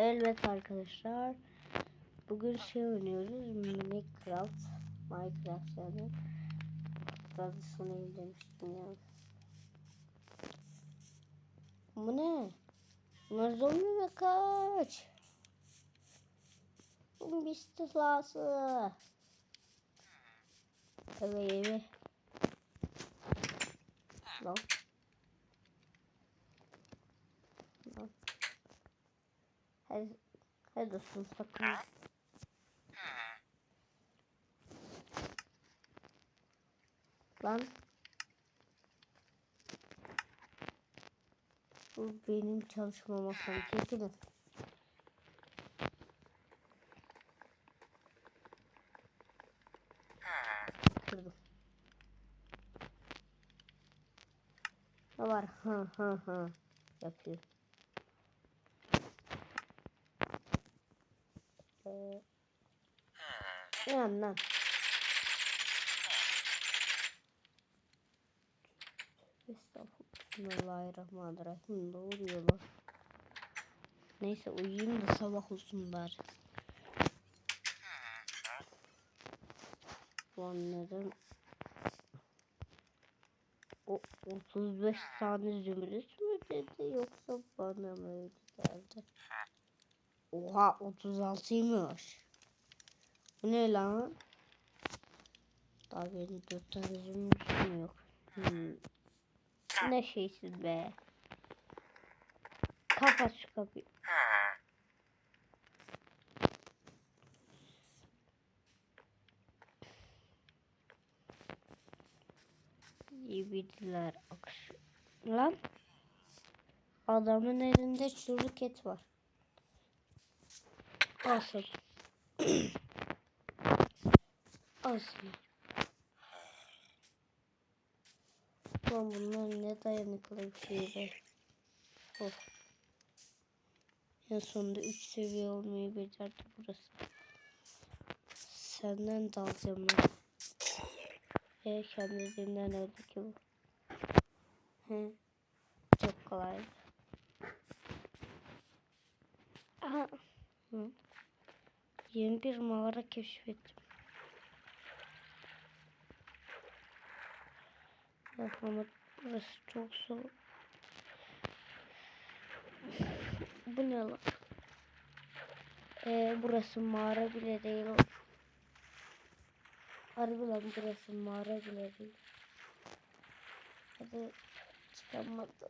Evet arkadaşlar. Bugün şey oynuyoruz. Minecraft. Minecraft yani. Hatta sonayım demiştim ya. Bu ne? Bunlar zombi mi kaç? Zombi istilası. Evet evet. Lan. Lan. Hadi, hadi olsun sakın. Lan. Bu benim çalışma masam. Çekilin. Kırdım. Ne var? Ha ha ha. Yapıyor. Lan lan. Bismillahirrahmanirrahim. Oluyor lan? Neyse uyuyayım da sabah olsun bari. Lan neden? O 35 tane zümrüt mü dedi yoksa bana mı öyle geldi? Oha 36'ymış. Bu ne lan? Daha benim 4 tane zümrütüm yok. Hmm. Ne şeysiz be. Kapat şu kapıyı. Yibidiler akış. Lan. Adamın elinde çürük et var. Asıl. Asıl. Lan bunlar ne dayanıklı bir şey be. Oh. En sonunda 3 seviye olmayı becerdi burası. Senden de alacağım ben. E kendisinden öldü ki bu. He. Çok kolay. Aha. Hı. Yeni bir mağara keşfettim. Bak ama burası çok soğuk. Bu ne lan? Ee, burası mağara bile değil. Harbi lan burası mağara bile değil. Hadi çıkamadım.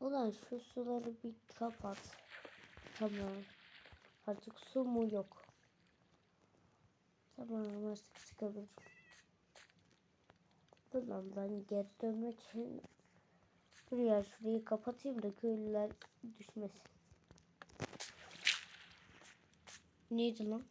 Ulan şu suları bir kapat. Tamam. Artık su mu yok. Tamam artık çıkabilirim. Dur lan ben geri dönmek için Dur ya şurayı kapatayım da köylüler düşmesin. Neydi lan?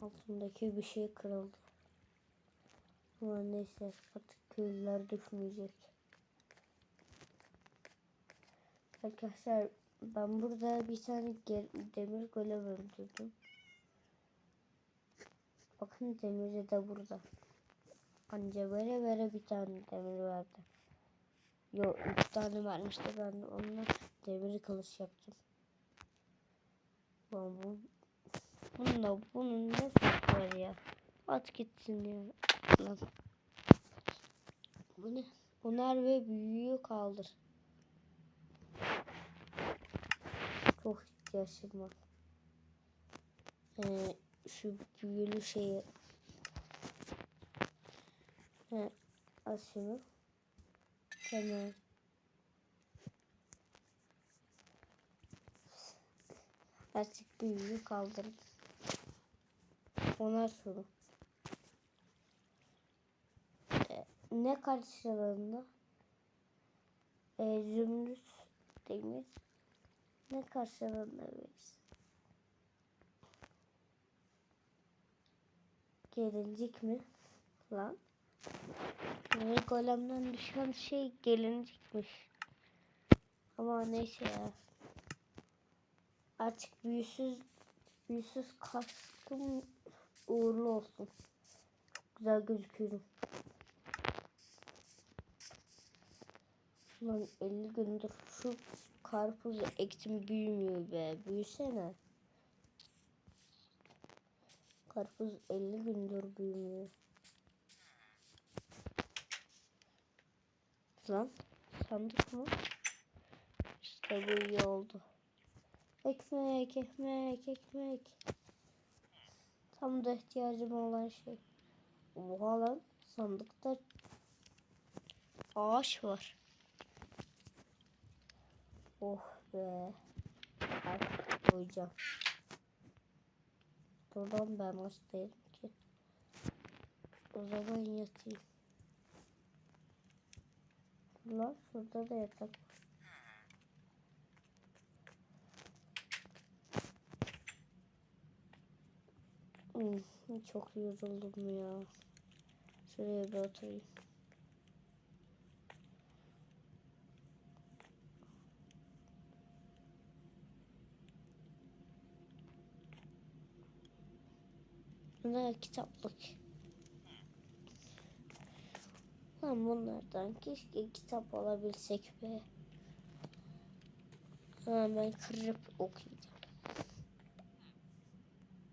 Altındaki bir şey kırıldı. Ama neyse artık köylüler düşmeyecek. Arkadaşlar ben burada bir tane demir golem öldürdüm. Bakın demiri de burada. Anca böyle böyle bir tane demir verdi. Yok üç tane vermişti ben de onunla demir kılıç yaptım. Lan bu bununla bunun ne farkı var ya? At gitsin ya. Lan. Bu ne? Onar ve büyüğü kaldır. Çok ihtiyacım var. Ee, şu büyülü şeyi. He, al şunu. Tamam. Artık büyüğü kaldırdım. Onar şunu. Ee, ne karşılığında? Ee, zümrüt demir ne karşılığında veririz? Gelincik mi? Lan. Ne golemden düşen şey gelincikmiş. Ama neyse ya. Artık büyüsüz büyüsüz kaskım uğurlu olsun. Güzel gözüküyorum. Ulan 50 gündür şu karpuzu ektim büyümüyor be. Büyüsene. Karpuz 50 gündür büyümüyor. Lan sandık mı? İşte bu iyi oldu. Ekmek, ekmek, ekmek. Tam da ihtiyacım olan şey. Oha lan sandıkta ağaç var. Oh be. Artık koyacağım. Buradan ben hastayım ki. O zaman yatayım. Lan şurada da yatak. Hmm, çok yoruldum ya. Şuraya bir oturayım. Ne kitaplık. Lan bunlardan keşke kitap alabilsek be. Ha, ben kırıp okuyacağım.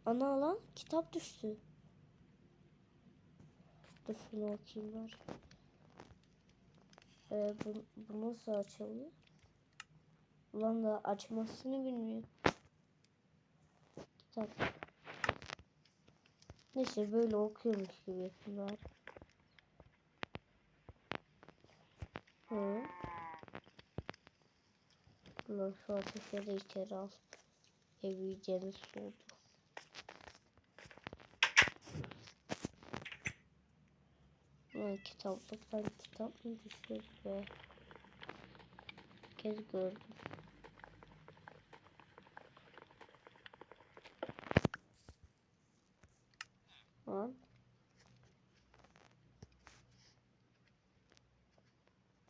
Ana lan kitap düştü. Dur şunu okuyayım var. Ee, bu, bu nasıl açılıyor? Ulan da açmasını bilmiyorum. Kitap. Neyse böyle okuyormuş gibi yapayım bari. Hı. Ulan şu ateşleri içeri al. Ev yiyeceğimiz soğudu. Ulan kitaplıktan kitap mı düşüyor be? Kez gördüm. Lan.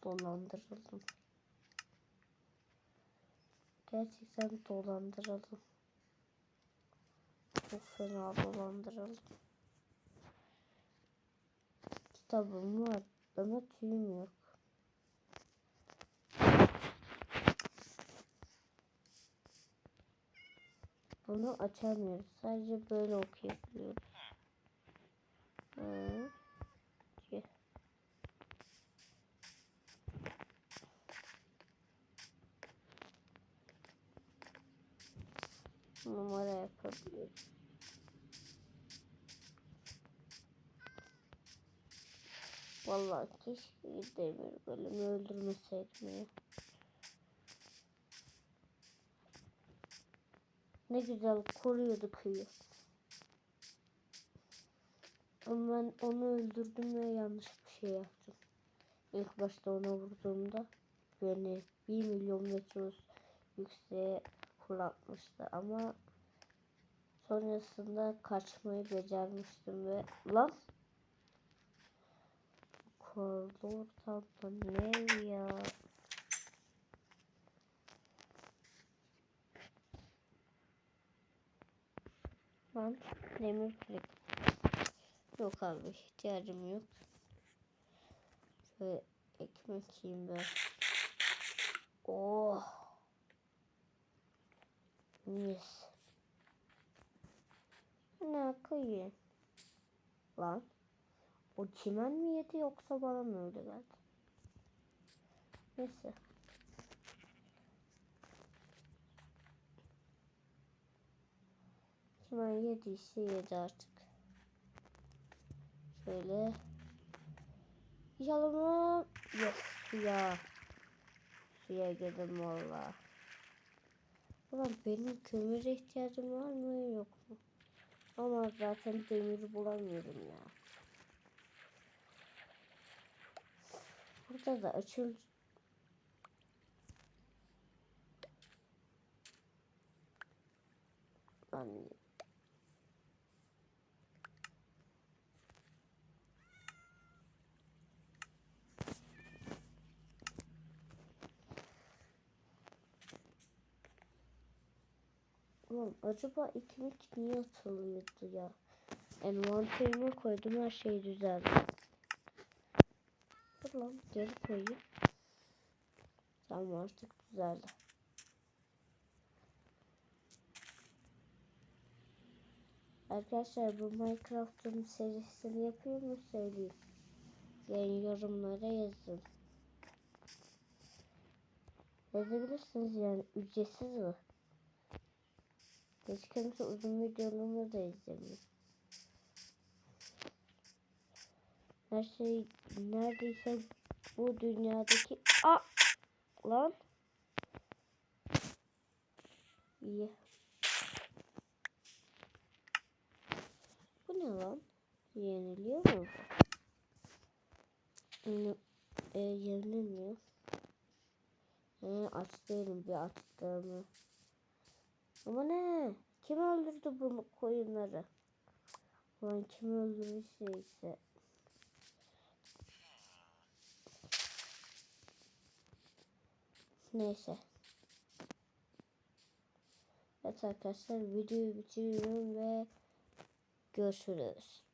Dolandırıldım. Gerçekten dolandırıldım. Çok fena dolandırıldım. Kitabım var ama tüyüm yok. Bunu açamıyoruz. Sadece böyle okuyabiliyoruz. Hı. Numara yapabiliyoruz. Vallahi keşke demir golümü öldürmeseydim ya. Ne güzel koruyordu kıyı. Ama ben onu öldürdüm ve yanlış bir şey yaptım. İlk başta ona vurduğumda beni bir milyon metre yükseğe fırlatmıştı ama sonrasında kaçmayı becermiştim ve lan koridor tam ne ya? Lan demir kürek yok abi ihtiyacım yok. Şöyle ekmek yiyeyim ben. Oh mis ne koyayım lan o çimen mi yedi yoksa bana mı öyle geldi? Neyse. Çimen yediyse yedi artık. Şöyle. Yalama. Yok suya. Suya girdim valla. Ulan benim kömüre ihtiyacım var mı yok mu? Ama zaten demir bulamıyorum ya. Burada da açıl. Lan. Oğlum acaba ekmek niye atılıyordu ya? Envanterime koydum her şey düzeldi. Dur lan geri koyayım. Tamam artık düzeldi. Arkadaşlar bu Minecraft'ın serisini yapıyor mu söyleyeyim. Yani yorumlara yazın. Yazabilirsiniz yani ücretsiz bu. Hiç kimse uzun videolarımı da izlemiyor. Her şey neredeyse bu dünyadaki... A lan. İyi. Bu ne lan? Yeniliyor mu? Yani, e, yenilmiyor. He, aç değilim bir attığımı. Ama ne? Kim öldürdü bu koyunları? Lan kim öldürürse. Neyse. Evet arkadaşlar videoyu bitiriyorum ve görüşürüz.